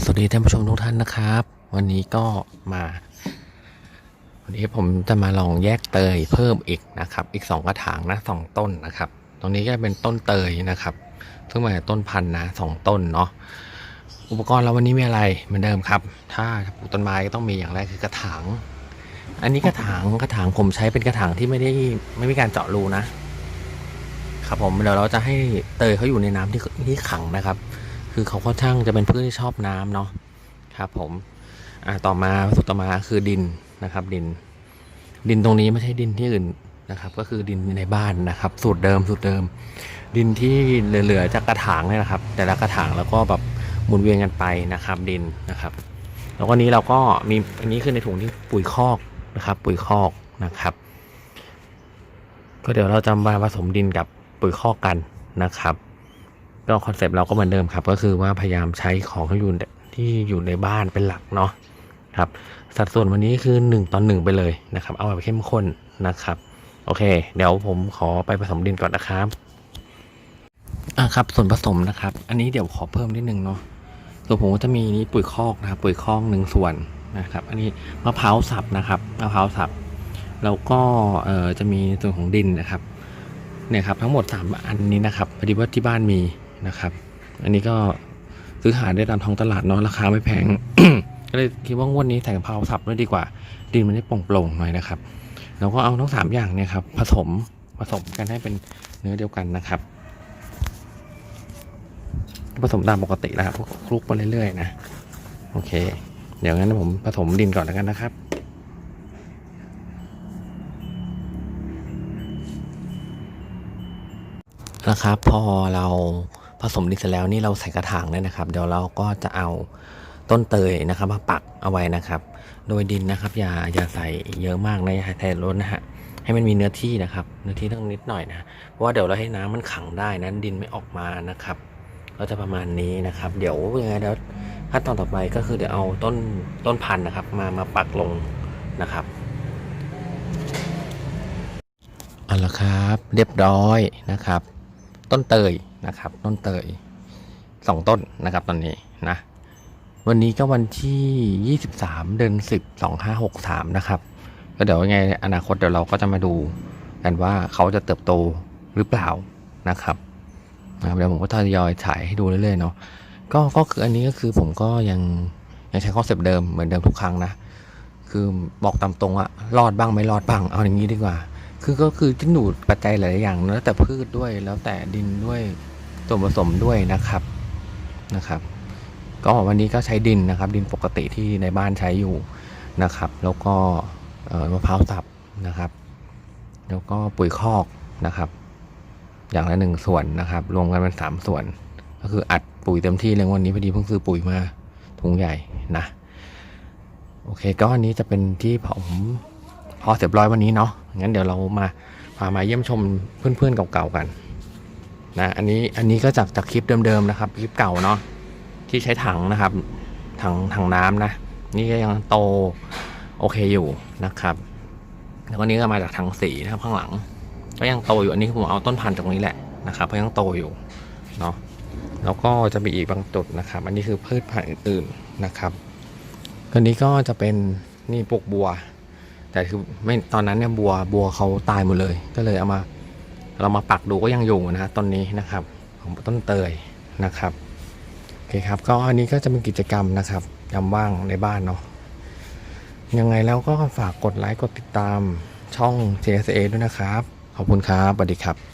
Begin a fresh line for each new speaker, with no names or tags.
สวัสดีท่านผู้ชมทุกท่านนะครับ วันนี้ก็มา วันนี้ผมจะมาลองแยกเตยเพิ่มอีกนะครับ อีกสองกระถางนะสองต้นนะครับ ตรงนี้ก็เป็นต้นเตยนะครับซึ่งมาจากต้นพันธุ์นะสองต้นเนาะอุปกรณ์เราวันนี้มีอะไรเหมือนเดิมครับ ถ้าปลูกต้นไม้ก็ต้องมีอย่างแรกคือกระถาง อันนี้กระถางกระถางผมใช้เป็นกระถางที่ไม่ได้ไม่มีการเจาะรูนะครับ ผมเดี๋ยวเราจะให้เตยเขาอยู่ในน้ำที่ที่ขังนะครับ คือเขาค่อนข้างจะเป็นพืชที่ชอบน้ำเนาะครับผมอ่าต่อมาวัสดุต่อมาคือดินนะครับ ดิน ดินตรงนี้ไม่ใช่ดินที่อื่นนะครับ ก็คือดินในบ้านนะครับ สูตรเดิมสูตรเดิม ดินที่เหลือๆจากกระถางเนี่ยนะครับ แต่ละกระถางแล้วก็แบบหมุนเวียนกันไปนะครับ ดินนะครับ แล้วก็นี้เราก็มีอันนี้คือในถุงที่ปุ๋ยคอกนะครับ ปุ๋ยคอกนะครับ ก็เดี๋ยวเราจะมาผสมดินกับปุ๋ยคอกกันนะครับ ก็คอนเซปต์เราก็เหมือนเดิมครับ ก็คือว่าพยายามใช้ของที่อยู่ที่อยู่ในบ้านเป็นหลักเนาะครับ สัดส่วนวันนี้คือ 1ต่อหนึ่งไปเลยนะครับ เอาแบบเข้มข้นนะครับ โอเค เดี๋ยวผมขอไปผสมดินก่อนนะครับอะครับ ส่วนผสมนะครับ อันนี้เดี๋ยวขอเพิ่มนิดนึงเนาะส่วนผมก็จะมีนี้ปุ๋ยคอกนะครับ ปุ๋ยคอกหนึ่งส่วนนะครับ อันนี้มะพร้าวสับนะครับมะพร้าวสับแล้วก็เอ่อจะมีส่วนของดินนะครับเนี่ยครับทั้งหมด 3 อันนี้นะครับพอดีว่าที่บ้านมี นะครับ อันนี้ก็ซื้อหาได้ตามท้องตลาดเนาะราคาไม่แพง ก็เลยคิดว่างวดนี้ใส่กะเพราสับด้วยดีกว่าดินมันได้โปร่งๆหน่อยนะครับเราก็เอาทั้งสามอย่างเนี่ยครับผสมผสมกันให้เป็นเนื้อเดียวกันนะครับ ผสมตามปกติแล้วครับคลุกไปเรื่อยๆนะโอเค เดี๋ยวงั้นผมผสมดินก่อนแล้วกันนะครับนะครับพอเรา ผสมดินเสร็จแล้วนี่เราใส่กระถางเลยนะครับ เดี๋ยวเราก็จะเอาต้นเตยนะครับมาปักเอาไว้นะครับ โดยดินนะครับ อย่าอย่าใส่เยอะมากนะอย่าใส่ล้นนะฮะให้มันมีเนื้อที่นะครับ เนื้อที่ต้องนิดหน่อยนะเพราะว่าเดี๋ยวเราให้น้ำมันขังได้นั้นดินไม่ออกมานะครับ ก็จะประมาณนี้นะครับ เดี๋ยวยังไงเดี๋ยวขั้นตอนต่อไปก็คือเดี๋ยวเอาต้นต้นพันธุ์นะครับ มามาปักลงนะครับเอาละครับ เรียบร้อยนะครับ ต้นเตย นะครับ ต้นเตยสองต้นนะครับตอนนี้นะวันนี้ก็วันที่ 23 เดือน10 2563 นะครับ ก็เดี๋ยวยังไงอนาคตเดี๋ยวเราก็จะมาดูกันว่าเขาจะเติบโตหรือเปล่านะครับนะครับเดี๋ยวผมก็ทยอยฉายให้ดูเรื่อยๆเนาะก็ก็คืออันนี้ก็คือผมก็ยังยังใช้คอนเซปต์เดิมเหมือนเดิมทุกครั้งนะ คือบอกตามตรงอะรอดบ้างไม่รอดบ้างเอาอย่างนี้ดีกว่า คือก็คือขึ้นอยู่ปัจจัยหลายอย่างแล้วแต่พืชด้วยแล้วแต่ดินด้วย ส่วนผสมด้วยนะครับนะครับ ก็วันนี้ก็ใช้ดินนะครับ ดินปกติที่ในบ้านใช้อยู่นะครับ แล้วก็มะพร้าวสับนะครับ แล้วก็ปุ๋ยคอกนะครับ อย่างละหนึ่งส่วนนะครับ รวมกันเป็นสามส่วน ก็คืออัดปุ๋ยเต็มที่เลยวันนี้พอดีเพิ่งซื้อปุ๋ยมาถุงใหญ่นะโอเคก็อันนี้จะเป็นที่ผมพอเสร็จร้อยวันนี้เนาะงั้นเดี๋ยวเรามาพามาเยี่ยมชมเพื่อนๆเก่าๆกัน นะอันนี้อันนี้ก็จากจากคลิปเดิมๆนะครับคลิปเก่าเนาะที่ใช้ถังนะครับถังถังน้ำนะ นี่ก็ยังโตโอเคอยู่นะครับ แล้วก็นี้ก็มาจากถังสีนะครับข้างหลัง ก็ยังโตอยู่อันนี้ผมเอาต้นพันธุ์จากตรงนี้แหละนะครับเพราะยังโตอยู่เนาะแล้วก็จะมีอีกบางจุดนะครับ อันนี้คือพืชพันธุ์อื่นๆนะครับอันนี้ก็จะเป็นนี่ปลูกบัว แต่คือไม่ตอนนั้นเนี่ยบัวบัวเขาตายหมดเลย ก็เลยเอามา เรามาปักดูก็ยังอยู่นะฮะต้นนี้นะครับของต้นเตยนะครับโอเคครับก็อันนี้ก็จะเป็นกิจกรรมนะครับยามว่างในบ้านเนาะยังไงแล้วก็ฝากกดไลค์กดติดตามช่อง CSA ด้วยนะครับ ขอบคุณครับสวัสดีครับ